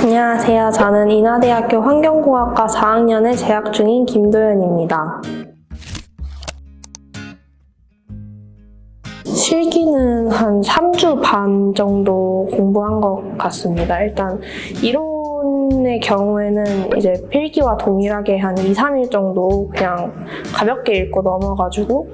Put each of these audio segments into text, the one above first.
안녕하세요. 저는 인하대학교 환경공학과 4학년에 재학 중인 김도연입니다. 실기는 한 3주 반 정도 공부한 것 같습니다. 일단 이론의 경우에는 이제 필기와 동일하게 한 2, 3일 정도 그냥 가볍게 읽고 넘어가지고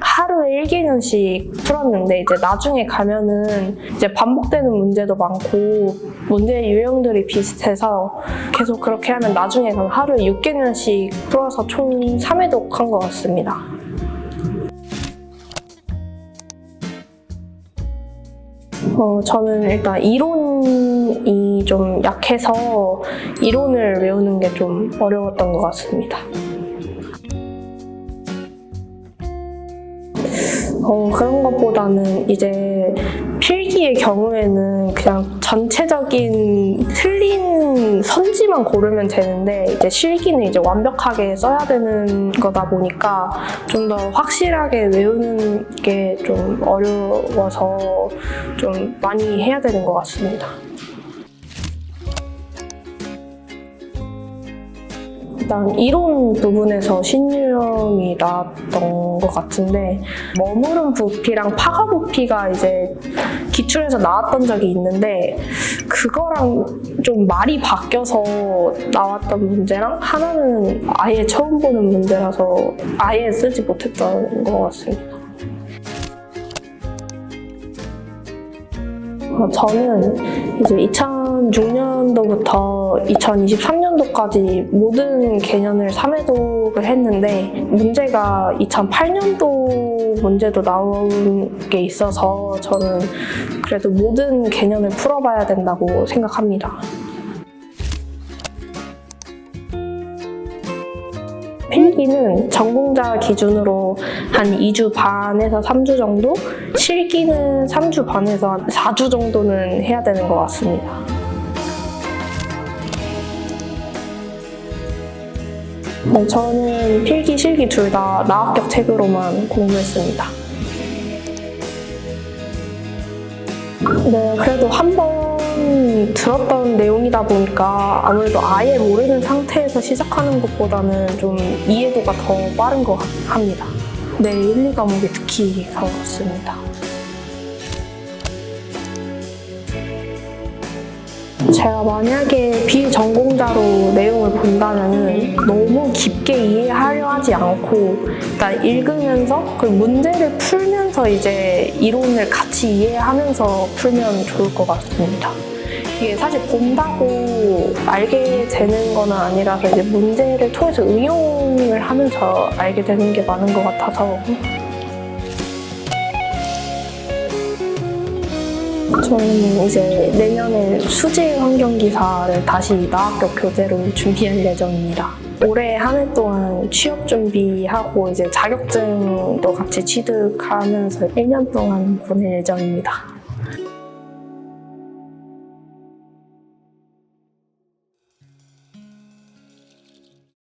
하루에 1개년씩 풀었는데 이제 나중에 가면은 이제 반복되는 문제도 많고 문제 유형들이 비슷해서 계속 그렇게 하면 나중에 하루에 6개년씩 풀어서 총 3회독 한 것 같습니다. 어, 저는 일단 이론이 좀 약해서 이론을 외우는 게 좀 어려웠던 것 같습니다. 어, 그런 것보다는 이제 필기의 경우에는 그냥 전체적인 틀린 선지만 고르면 되는데 이제 실기는 이제 완벽하게 써야 되는 거다 보니까 좀 더 확실하게 외우는 게 좀 어려워서 좀 많이 해야 되는 것 같습니다. 일단 이론 부분에서 신유형이 나왔던 것 같은데 머무른 부피랑 파가 부피가 이제 기출에서 나왔던 적이 있는데 그거랑 좀 말이 바뀌어서 나왔던 문제랑 하나는 아예 처음 보는 문제라서 아예 쓰지 못했던 것 같습니다. 저는 이제 2006년도부터 2023년도까지 모든 개년을 3회독을 했는데 문제가 2008년도 문제도 나온 게 있어서 저는 그래도 모든 개년을 풀어봐야 된다고 생각합니다. 필기는 전공자 기준으로 한 2주 반에서 3주 정도, 실기는 3주 반에서 한 4주 정도는 해야 되는 것 같습니다. 네, 저는 필기, 실기 둘 다 나합격 책으로만 공부했습니다. 네, 그래도 한번 들었던 내용이다 보니까 아무래도 아예 모르는 상태에서 시작하는 것보다는 좀 이해도가 더 빠른 것 합니다. 네, 1, 2과목이 특히 그렇습니다. 제가 만약에 비전공자로 내용을 본다면 너무 깊게 이해하려 하지 않고 일단 읽으면서 그 문제를 풀 면서 이제 이론을 같이 이해하면서 풀면 좋을 것 같습니다. 이게 사실 본다고 알게 되는 거는 아니라서 이제 문제를 통해서 응용을 하면서 알게 되는 게 많은 것 같아서 저는 이제 내년에 수질 환경 기사를 다시 나학교 교재로 준비할 예정입니다. 올해 한 해 동안 취업 준비하고 이제 자격증도 같이 취득하면서 1년 동안 보낼 예정입니다.